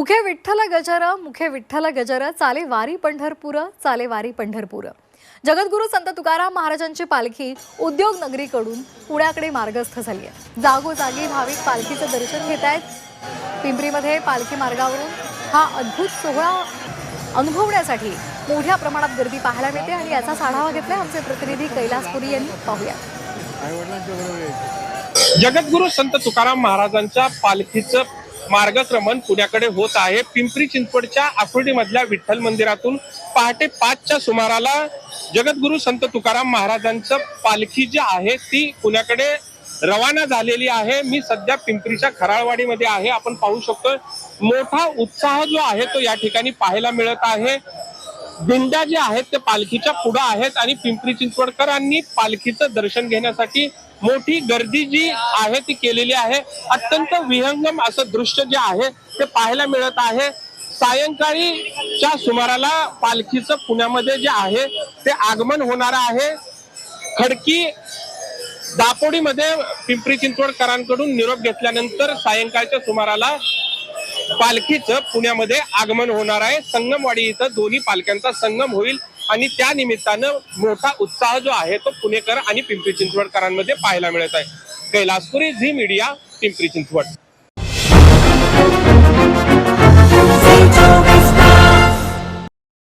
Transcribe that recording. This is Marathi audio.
मुखे विठ्ठल गजर मुखे विठ्ठल गजर चाले वारी पंढरपूर चाले वारी पंढरपूर. जगद्गुरू संत तुकाराम महाराजांची पालखी उद्योग नगरीकडून पुण्याकडे मार्गस्थ झाली आहे. जागोजागी भाविक पालखीचं दर्शन घेत आहेत. पिंपरीमध्ये पालखी मार्गावरून हा अद्भुत सोहळा अनुभवण्यासाठी मोठ्या प्रमाणात गर्दी पाहायला मिळते आणि याचाच आढावा घेतलाय आमचे प्रतिनिधी कैलासपुरी यांनी. पाहूया. जगद्गुरु संत तुकाराम महाराजांच्या पालखीचं मार्गक्रमण पुण्याकडे होत आहे. पिंपरी चिंचवडच्या आकुर्डीमधल्या विठ्ठल मंदिरातून पहाटे पाचच्या सुमाराला जगद्गुरु संत तुकाराम महाराजांचं पालखी जी आहे ती पुण्याकडे रवाना झालेली आहे. मी सध्या पिंपरीच्या खराळवाडीमध्ये आहे. आपण पाहू शकतो मोठा उत्साह जो आहे तो या ठिकाणी पाहायला मिळत आहे. दिंड्या जे आहेत ते पालखीच्या पुढं आहेत आणि पिंपरी चिंचवडकरांनी पालखीचं दर्शन घेण्यासाठी मोठी गर्दी जी आहे ती केलेली आहे. अत्यंत विहंगम असं दृश्य जे आहे ते पाहायला मिळत आहे. सायंकाळीच्या सुमाराला पालखीचं पुण्यामध्ये जे आहे ते आगमन होणार आहे. खडकी दापोडीमध्ये पिंपरी चिंचवडकरांकडून निरोप घेतल्यानंतर सायंकाळच्या सुमाराला पालखीचं पुण्यामध्ये आगमन होणार आहे. संगमवाडी इथं दोन्ही पालख्यांचा संगम होईल आणि त्या निमित्तानं मोठा उत्साह जो आहे तो पुणेकर आणि पिंपरी चिंचवडकरांमध्ये पाहायला मिळत आहे. Kailaspuri Zee media Pimpri Chinchwad.